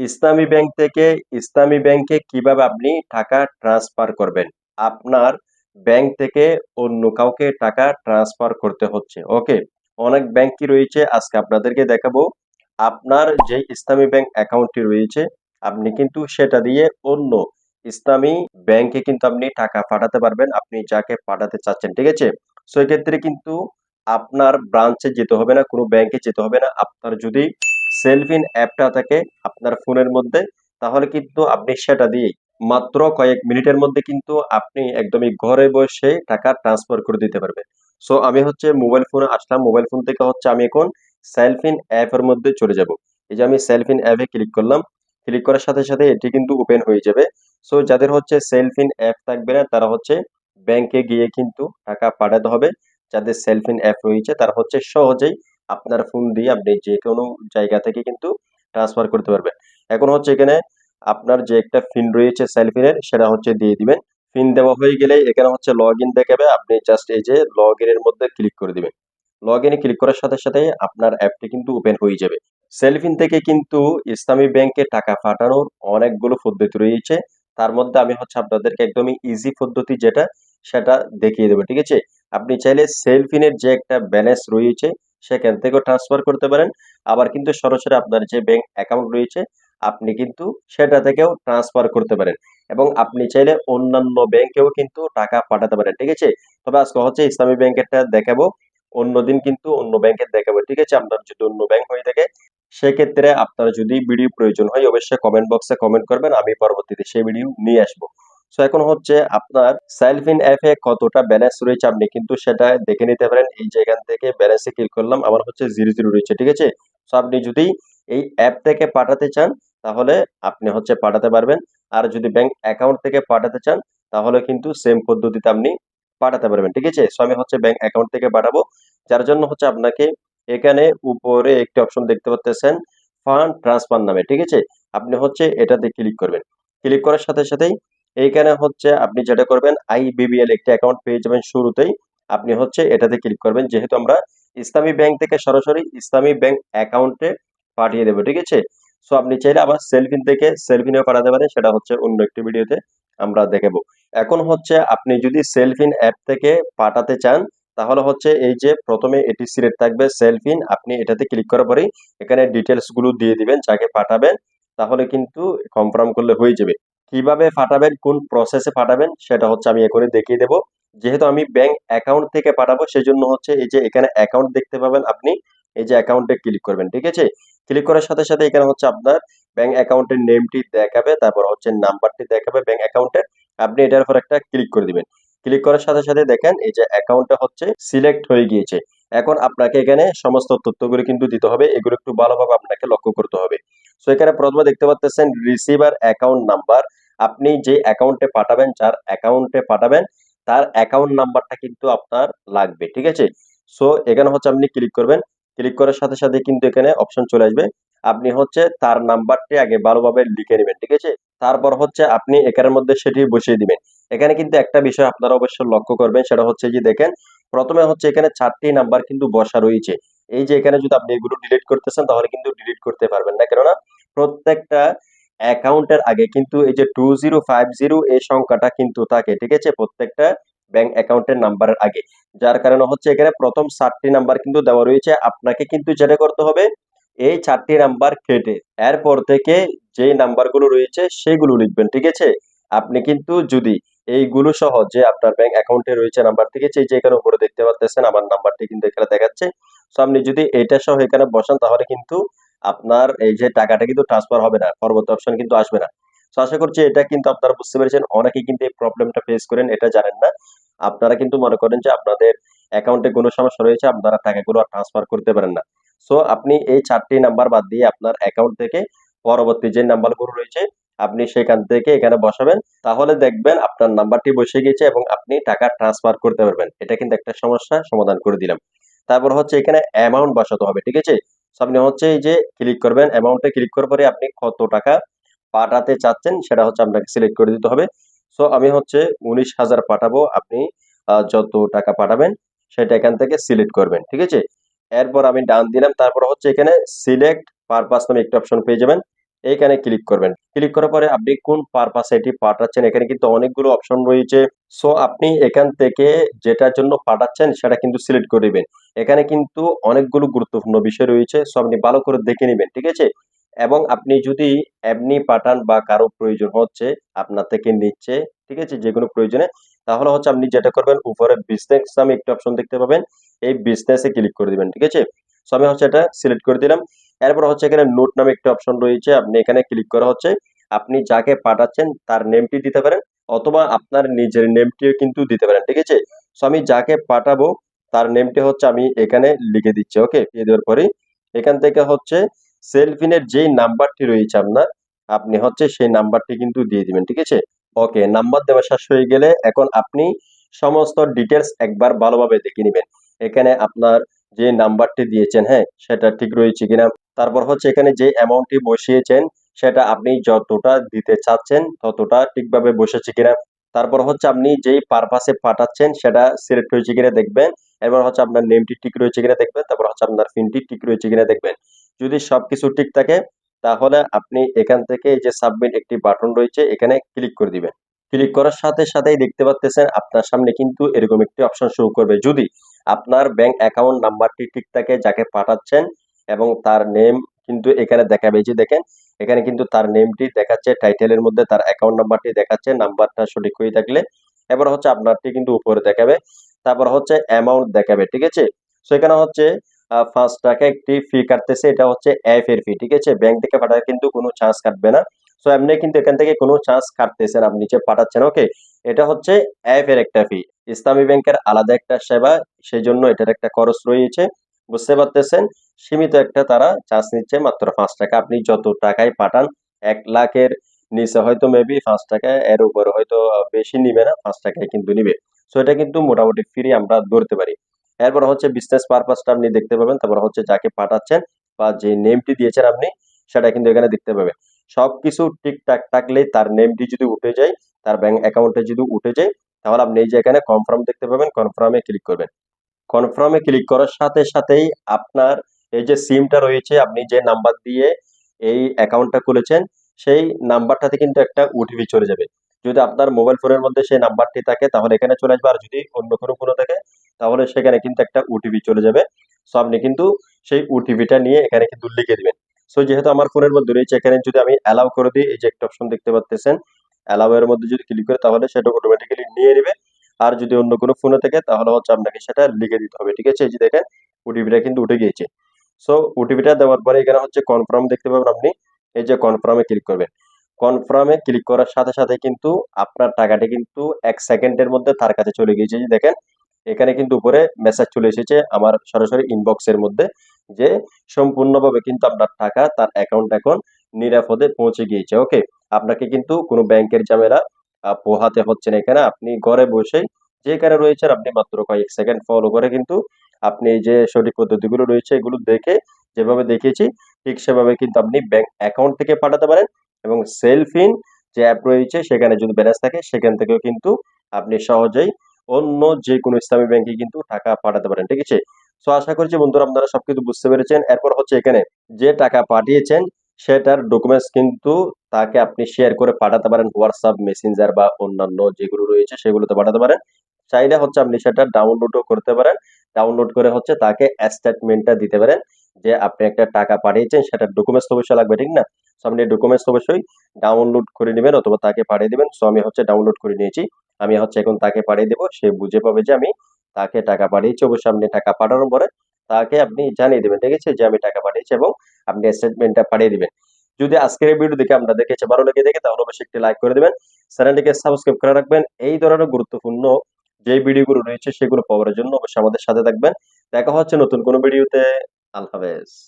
ইসলামী bank থেকে ইসলামী ব্যাংকে কীভাবে আপনি টাকা ট্রান্সফার করবেন? আপনার ব্যাংক থেকে অন্য কাউকে টাকা ট্রান্সফার করতে হচ্ছে। ওকে অনেক ব্যাংকই রয়েছে, আজকে আপনাদেরকে দেখাবো। আপনার যে ইসলামী ব্যাংক অ্যাকাউন্টটি রয়েছে, আপনি কিন্তু সেটা দিয়ে অন্য ইসলামী ব্যাংকে কিন্তু আপনি টাকা পাঠাতে পারবেন, আপনি যাকে পাঠাতে চাচ্ছেন, ঠিক আছে? সো এক্ষেত্রে কিন্তু আপনার ব্রাঞ্চে যেতে হবে না, কোনো ব্যাংকে যেতে হবে না। আপনার যদি সেলফিন অ্যাপটা থাকে আপনার ফোনের মধ্যে, তাহলে কিন্তু আপনি সেটা দিয়ে মাত্র কয়েক মিনিটের মধ্যে কিন্তু আপনি একদমই ঘরে বসে টাকা ট্রান্সফার করে দিতে পারবেন। সো আমি হচ্ছে মোবাইল ফোনে আসলাম মোবাইল ফোন থেকে হচ্ছে আমি এখন সেলফিন অ্যাপের মধ্যে চলে যাব। এই যে আমি সেলফিন অ্যাপে ক্লিক করলাম ক্লিক করার সাথে সাথে এটি কিন্তু ওপেন হয়ে যাবে। সো যাদের হচ্ছে সেলফিন অ্যাপ থাকবে না, তারা হচ্ছে ব্যাংকে গিয়ে কিন্তু টাকা পাঠাতে হবে। যাদের সেলফিন অ্যাপ রয়েছে, তারা হচ্ছে সহজেই আপনার ফোন দিয়ে আপনি যে কোনো জায়গা থেকে কিন্তু ট্রান্সফার করতে পারবেন। এখন হচ্ছে এখানে আপনার যে একটা ফিন রয়েছে সেলফিনের সেটা হচ্ছে দিয়ে দিবেন। ফিন দেওয়া হয়ে গেলে এখানে হচ্ছে লগ ইন দেখাবে। আপনি জাস্ট এই যে লগ ইনের মধ্যে ক্লিক করে দিবেন। লগ ইনে ক্লিক করার সাথে সাথে আপনার অ্যাপটি কিন্তু ওপেন হয়ে যাবে। সেলফিন থেকে কিন্তু ইসলামী ব্যাংকে টাকা পাঠানোর অনেকগুলো পদ্ধতি রয়েছে। তার মধ্যে আমি হচ্ছে আপনাদেরকে একদমই ইজি পদ্ধতি যেটা, সেটা দেখিয়ে দেবো, ঠিক আছে? আপনি চাইলে সেলফিনের যে একটা ব্যালেন্স রয়েছে সেখান থেকেও ট্রান্সফার করতে পারেন। আবার কিন্তু সরাসরি আপনার যে ব্যাংক অ্যাকাউন্ট রয়েছে, আপনি কিন্তু সেটা থেকেও ট্রান্সফার করতে পারেন। এবং আপনি চাইলে অন্যান্য ব্যাংকেও কিন্তু টাকা পাঠাতে পারেন, ঠিক আছে? তবে আজকে হচ্ছে ইসলামী ব্যাংকেরটা দেখাবো, অন্যদিন কিন্তু অন্য ব্যাংকের দেখাবো, ঠিক আছে? আপনার যদি অন্য ব্যাংক হয়ে থাকে, সেক্ষেত্রে আপনার যদি ভিডিও প্রয়োজন হয়, অবশ্যই কমেন্ট বক্সে কমেন্ট করবেন, আমি পরবর্তীতে সেই ভিডিও নিয়ে আসব। সো এখন হচ্ছে আপনার সেলফিন অ্যাপে কতটা ব্যালেন্স রয়েছে আপনি কিন্তু সেটা দেখে নিতে পারেন। এই এখান থেকে ব্যালেন্সে ক্লিক করলাম, আমার হচ্ছে জিরো জিরো রয়েছে, ঠিক আছে? সো আপনি যদি এই অ্যাপ থেকে পাঠাতে চান, তাহলে আপনি হচ্ছে পাঠাতে পারবেন। আর যদি ব্যাংক অ্যাকাউন্ট থেকে পাঠাতে চান, তাহলে কিন্তু সেম পদ্ধতিতে আপনি পাঠাতে পারবেন, ঠিক আছে? সো আমি হচ্ছে ব্যাংক অ্যাকাউন্ট থেকে পাঠাবো। যার জন্য হচ্ছে আপনাকে এখানে উপরে একটি অপশন দেখতে পাচ্ছেন ফান্ড ট্রান্সফার নামে, ঠিক আছে? আপনি হচ্ছে এটাতে ক্লিক করবেন। ক্লিক করার সাথে সাথেই এইখানে হচ্ছে আপনি যেটা করবেন আইবিবিএল একটি অ্যাকাউন্ট পেয়ে যাবেন শুরুতেই। আপনি হচ্ছে এটাতে ক্লিক করবেন, যেহেতু আমরা ইসলামী ব্যাংক থেকে সরাসরি ইসলামী ব্যাংক অ্যাকাউন্টে পাঠিয়ে দেবো, ঠিক আছে? সো আপনি চাইলে আবার সেলফিন থেকে সেলফিনেও পাঠাতে পারেন, সেটা হচ্ছে অন্য একটি ভিডিওতে আমরা দেখাবো। এখন হচ্ছে আপনি যদি সেলফিন অ্যাপ থেকে পাঠাতে চান, তাহলে হচ্ছে এই যে প্রথমে এটি সিলেক্ট থাকবে সেলফিন আপনি এটাতে ক্লিক করার পরেই এখানে ডিটেলসগুলো দিয়ে দিবেন, যাকে পাঠাবেন, তাহলে কিন্তু কনফার্ম করলে হয়ে যাবে। কীভাবে পাঠাবেন, কোন প্রসেসে পাঠাবেন, সেটা হচ্ছে আমি এখনই দেখিয়ে দেবো। যেহেতু আমি ব্যাংক অ্যাকাউন্ট থেকে পাঠাবো, সেজন্য হচ্ছে এই যে এখানে অ্যাকাউন্ট দেখতে পাবেন আপনি, এই যে অ্যাকাউন্টে ক্লিক করবেন, ঠিক আছে? ক্লিক করার সাথে সাথে এখানে হচ্ছে আপনার ব্যাংক অ্যাকাউন্টের নেমটি দেখাবে, তারপর হচ্ছে নাম্বারটি দেখাবে ব্যাংক অ্যাকাউন্টের আপনি এটার উপর একটা ক্লিক করে দিবেন। ক্লিক করার সাথে সাথে দেখেন, এই যে অ্যাকাউন্টটা হচ্ছে সিলেক্ট হয়ে গিয়েছে। এখন আপনাকে এখানে সমস্ত তথ্যগুলো কিন্তু দিতে হবে, এগুলো একটু ভালোভাবে আপনাকে লক্ষ্য করতে হবে। সো এখানে প্রথমে দেখতে পাচ্ছেন রিসিভার অ্যাকাউন্ট নাম্বার আপনি যে অ্যাকাউন্টে পাঠাবেন, যার অ্যাকাউন্টে পাঠাবেন, তার অ্যাকাউন্ট নাম্বারটা কিন্তু আপনার লাগবে, ঠিক আছে? সো এখানে হচ্ছে আপনি ক্লিক করবেন। ক্লিক করার সাথে সাথে কিন্তু এখানে অপশন চলে আসবে। আপনি হচ্ছে তার নাম্বারটি আগে ভালোভাবে লিখে নেবেন, ঠিক আছে? তারপর হচ্ছে আপনি এখানের মধ্যে সেটি বসিয়ে দিবেন। এখানে কিন্তু একটা বিষয় আপনারা অবশ্যই লক্ষ্য করবেন, সেটা হচ্ছে যে দেখেন, প্রথমে হচ্ছে এখানে চারটি নাম্বার কিন্তু বসা রয়েছে। এই যে এখানে যদি আপনি এগুলো ডিলিট করতেছেন, তাহলে কিন্তু ডিলিট করতে পারবেন না। কেননা প্রত্যেকটা অ্যাকাউন্টের আগে কিন্তু এই যে টু জিরো ফাইভ জিরো এই সংখ্যাটা কিন্তু থাকে, ঠিক আছে? প্রত্যেকটা ব্যাংক অ্যাকাউন্টের নাম্বারের আগে। যার কারণে হচ্ছে এখানে প্রথম চারটি নাম্বার কিন্তু দেওয়া রয়েছে। আপনাকে কিন্তু যেটা করতে হবে, এই চারটি নাম্বার কেটে এরপর থেকে যে নাম্বারগুলো রয়েছে সেগুলো লিখবেন, ঠিক আছে? আপনি কিন্তু যদি এইগুলো সহ যে আপনার ব্যাংক অ্যাকাউন্টে রয়েছে নাম্বার, ঠিক আছে? যে এখানে উপরে দেখতে পাচ্ছেন আমার নাম্বারটি কিন্তু এখানে দেখাচ্ছে। সো আপনি যদি এটা সহ এখানে বসান, তাহলে কিন্তু আপনার এই যে টাকাটা কিন্তু ট্রান্সফার হবে না, পরবর্তী অপশন কিন্তু আসবে না। তো আশা করছি এটা কিন্তু আপনারা বুঝতে পেরেছেন। অনেকেই কিন্তু এই প্রবলেমটা ফেস করেন, এটা জানেন না। আপনারা কিন্তু মনে করেন যে আপনাদের অ্যাকাউন্টে কোনো সমস্যা রয়েছে, আপনারা টাকাগুলো ট্রান্সফার করতে পারেন না। সো আপনি এই চারটি নাম্বার বাদ দিয়ে আপনার অ্যাকাউন্ট থেকে পরবর্তী যে নাম্বারগুলো রয়েছে, আপনি সেখান থেকে এখানে বসাবেন। তাহলে দেখবেন আপনার নাম্বারটি বসে গেছে এবং আপনি টাকা ট্রান্সফার করতে পারবেন। এটা কিন্তু একটা সমস্যা, সমাধান করে দিলাম। তারপর হচ্ছে এখানে অ্যামাউন্ট বসাতে হবে, ঠিক আছে? আপনি হচ্ছে এই যে ক্লিক করবেন অ্যামাউন্টে ক্লিক করার পরে আপনি কত টাকা পাঠাতে চাচ্ছেন সেটা হচ্ছে আপনাকে সিলেক্ট করে দিতে হবে। সো আমি হচ্ছে উনিশ হাজার পাঠাবো, আপনি যত টাকা পাঠাবেন সেটা এখান থেকে সিলেক্ট করবেন, ঠিক আছে? এরপর আমি ডান দিলাম, তারপর হচ্ছে এখানে সিলেক্ট পারপাস নামে একটা অপশন পেয়ে যাবেন। এইখানে ক্লিক করবেন। ক্লিক করার পরে আপনি কোন পারপাসে এটি পাঠাচ্ছেন, এখানে কিন্তু অনেকগুলো অপশন রয়েছে। সো আপনি এখান থেকে যেটার জন্য পাঠাচ্ছেন, সেটা কিন্তু সিলেক্ট করে দিবেন এখানে কিন্তু অনেকগুলো গুরুত্বপূর্ণ বিষয় রয়েছে সো আপনি ভালো করে দেখে নেবেন, ঠিক আছে? এবং আপনি যদি এমনি পাঠান বা কারও প্রয়োজন হচ্ছে, আপনার থেকে নিচ্ছে, ঠিক আছে? যে কোনো প্রয়োজনে, তাহলে হচ্ছে আপনি যেটা করবেন, উপরে বিজনেস নামে একটি অপশন দেখতে পাবেন। এই বিজনেসে ক্লিক করে দিবেন, ঠিক আছে? সো আমি হচ্ছে এটা সিলেক্ট করে দিলাম। এরপর হচ্ছে এখানে নোট নামে একটি অপশন রয়েছে। আপনি এখানে ক্লিক করা হচ্ছে। আপনি যাকে পাঠাচ্ছেন তার নেমটি দিতে পারেন অথবা আপনার নিজের নেমটিও কিন্তু দিতে পারেন, ঠিক আছে? সো আমি যাকে পাঠাবো তার নেমটি হচ্ছে আমি এখানে লিখে দিচ্ছি ওকে দিয়ে দেওয়ার পরে এখান থেকে হচ্ছে সেলফিনের যেই নাম্বারটি রয়েছে আপনার, আপনি হচ্ছে সেই নাম্বারটি কিন্তু দিয়ে দিবেন, ঠিক আছে? ওকে নাম্বার দেওয়া শেষ হয়ে গেলে এখন আপনি সমস্ত ডিটেলস একবার ভালোভাবে দেখে নেবেন। এখানে আপনার যে নাম্বারটি দিয়েছেন হ্যাঁ সেটা ঠিক রয়েছে কিনা তারপর হচ্ছে এখানে যে অ্যামাউন্টটি বসিয়েছেন, সেটা আপনি যতটা দিতে চাচ্ছেন, ততটা ঠিকভাবে বসেছে কিনা। তারপর হচ্ছে আপনি যেই পারপাসে পাঠাচ্ছেন, সেটা সিলেক্ট হয়েছে কিনা দেখবেন। এরপর হচ্ছে আপনার নেমটি ঠিক রয়েছে কিনা দেখবেন। তারপর হচ্ছে আপনার পিনটি ঠিক রয়েছে কিনা দেখবেন। যদি সবকিছু ঠিক থাকে, তাহলে আপনি এখান থেকে যে সাবমিট একটি বাটন রয়েছে, এখানে ক্লিক করে দিবেন। ক্লিক করার সাথে সাথেই দেখতে পাচ্ছেন আপনার সামনে কিন্তু এরকম একটি অপশন শুরু করবে। যদি আপনার ব্যাংক অ্যাকাউন্ট নাম্বারটি ঠিক থাকে, যাকে পাঠাচ্ছেন এবং তার নেম কিন্তু এখানে দেখাবে। যে দেখেন, এখানে কিন্তু তার নেমটি দেখাচ্ছে টাইটেলের মধ্যে তার অ্যাকাউন্ট নাম্বারটি দেখাচ্ছে নাম্বারটা সঠিক হয়ে থাকলে এবার হচ্ছে আপনারটি কিন্তু উপরে দেখাবে, তারপর হচ্ছে অ্যামাউন্ট দেখাবে, ঠিক আছে? সো এখানে হচ্ছে পাঁচ টাকা একটি ফি কাটতেছে, এটা হচ্ছে এফ এর ফি ঠিক আছে? ব্যাংক থেকে পাঠালে কিন্তু কোনো চার্জ কাটবে না। সো এমনি কিন্তু এখান থেকে কোনো চার্জ কাটতেছেন আপনি যে পাঠাচ্ছেন ওকে এটা হচ্ছে এফ এর একটা ফি ইসলামী ব্যাংকের আলাদা একটা সেবা সেই জন্য এটার একটা খরচ রয়েছে, বুঝতে পারতেছেন? সীমিত একটা তারা চার্জ নিচ্ছে মাত্র পাঁচ টাকা। আপনি যত টাকায় পাঠান, এক লাখের নিচে হয়তো মেবি পাঁচ টাকা, এর উপরে হয়তো বেশি নিবে না, পাঁচ টাকায় কিন্তু নিবে। সো এটা কিন্তু মোটামুটি ফ্রি আমরা ধরতে পারি। এরপর হচ্ছে বিজনেস পারপাসটা আপনি দেখতে পাবেন। তারপর হচ্ছে যাকে পাঠাচ্ছেন বা যে নেমটি দিয়েছেন আপনি, সেটা কিন্তু এখানে দেখতে পাবেন সবকিছু ঠিকঠাক থাকলে তার নেমটি যদি উঠে যায়, তার ব্যাংক অ্যাকাউন্টে যদি উঠে যায়, তাহলে আপনি এই যে এখানে কনফার্ম দেখতে পাবেন কনফার্মে ক্লিক করবেন। কনফার্মে ক্লিক করার সাথে সাথেই আপনার এই যে সিমটা রয়েছে, আপনি যে নাম্বার দিয়ে এই অ্যাকাউন্টটা খুলেছেন, সেই নাম্বারটাতে কিন্তু একটা ওটিপি চলে যাবে। যদি আপনার মোবাইল ফোনের মধ্যে সেই নাম্বারটি থাকে, তাহলে এখানে চলে আসবে। আর যদি অন্য কোনো ফোনে থাকে, তাহলে সেখানে কিন্তু একটা ওটিপি চলে যাবে। সো আপনি কিন্তু সেই ওটিপিটা নিয়ে এখানে কিন্তু লিখে দিবেন। সো যেহেতু আমার ফোনের মধ্যে রয়েছে, এখানে যদি আমি অ্যালাউ করে দিই, এই যে একটা অপশন দেখতে পাচ্ছেন অ্যালাউ এর মধ্যে যদি ক্লিক করে, তাহলে সেটা অটোমেটিক্যালি নিয়ে নেবে। আর যদি অন্য কোনো ফোনে থাকে, তাহলে হচ্ছে আপনাকে সেটা লিখে দিতে হবে। ঠিক আছে? এই যে দেখেন ওটিপিটা কিন্তু উঠে গিয়েছে। সো ওটিপিটা দেওয়ার পরে এখানে হচ্ছে কনফার্ম দেখতে পাবেন আপনি। এই যে কনফার্মে ক্লিক করবেন। কনফার্মে ক্লিক করার সাথে সাথে কিন্তু আপনার টাকাটি কিন্তু এক সেকেন্ডের মধ্যে তার কাছে চলে গিয়েছে। যে দেখেন, এখানে কিন্তু উপরে মেসেজ চলে এসেছে আমার সরাসরি ইনবক্সের মধ্যে যে সম্পূর্ণভাবে কিন্তু আপনার টাকা তার অ্যাকাউন্ট এখন নিরাপদে পৌঁছে গিয়েছে। ওকে আপনাকে কিন্তু কোনো ব্যাংকের ঝামেলা পোহাতে হচ্ছে না এখানে। আপনি ঘরে বসেই যেখানে রয়েছেন আপনি মাত্র কয়েক সেকেন্ড ফলো করে কিন্তু আপনি যে সঠিক পদ্ধতিগুলো রয়েছে এগুলো দেখে যেভাবে দেখিয়েছি, ঠিক সেভাবে কিন্তু আপনি ব্যাংক অ্যাকাউন্ট থেকে পাঠাতে পারেন এবং সেলফিন যে অ্যাপ রয়েছে সেখানে যদি ব্যালেন্স থাকে, সেখান থেকেও কিন্তু আপনি সহজেই অন্য যে কোনো ইসলামী ব্যাংকে কিন্তু টাকা পাঠাতে পারেন, ঠিক আছে? সো আশা করছি বন্ধুরা আপনারা সবকিছু বুঝতে পেরেছেন। এরপর হচ্ছে এখানে যে টাকা পাঠিয়েছেন, সেটার ডকুমেন্টস কিন্তু তাকে আপনি শেয়ার করে পাঠাতে পারেন হোয়াটসঅ্যাপ মেসেঞ্জার বা অন্যান্য যেগুলো রয়েছে সেগুলোতে পাঠাতে পারেন। চাইলে হচ্ছে আপনি সেটা ডাউনলোডও করতে পারেন। ডাউনলোড করে হচ্ছে তাকে স্টেটমেন্টটা দিতে পারেন যে আপনি একটা টাকা পাঠিয়েছেন, সেটার ডকুমেন্টস অবশ্যই লাগবে, ঠিক না? সো আপনি ডকুমেন্টস অবশ্যই ডাউনলোড করে নেবেন অথবা তাকে পাঠিয়ে দেবেন। সো আমি হচ্ছে ডাউনলোড করে নিয়েছি। আমি হচ্ছে এখন তাকে পাঠিয়ে দেবো। সে বুঝে পাবে যে আমি তাকে টাকা পাঠিয়েছি। অবশ্যই আপনি টাকা পাঠানোর পরে তাকে আপনি জানিয়ে দেবেন, ঠিক আছে? যে আমি টাকা পাঠিয়েছি এবং আপনি স্টেটমেন্টটা পাঠিয়ে দেবেন। যদি আজকের এই ভিডিও দেখে আপনার দেখেছে ভালো লেগে দেখে তাহলে অবশ্যই একটি লাইক করে দেবেন। চ্যানেলটিকে সাবস্ক্রাইব করে রাখবেন। এই ধরনের গুরুত্বপূর্ণ যে ভিডিওগুলো রয়েছে সেগুলো পাওয়ার জন্য অবশ্যই আমাদের সাথে থাকবেন। দেখা হচ্ছে নতুন কোনো ভিডিওতে। আল্লাহ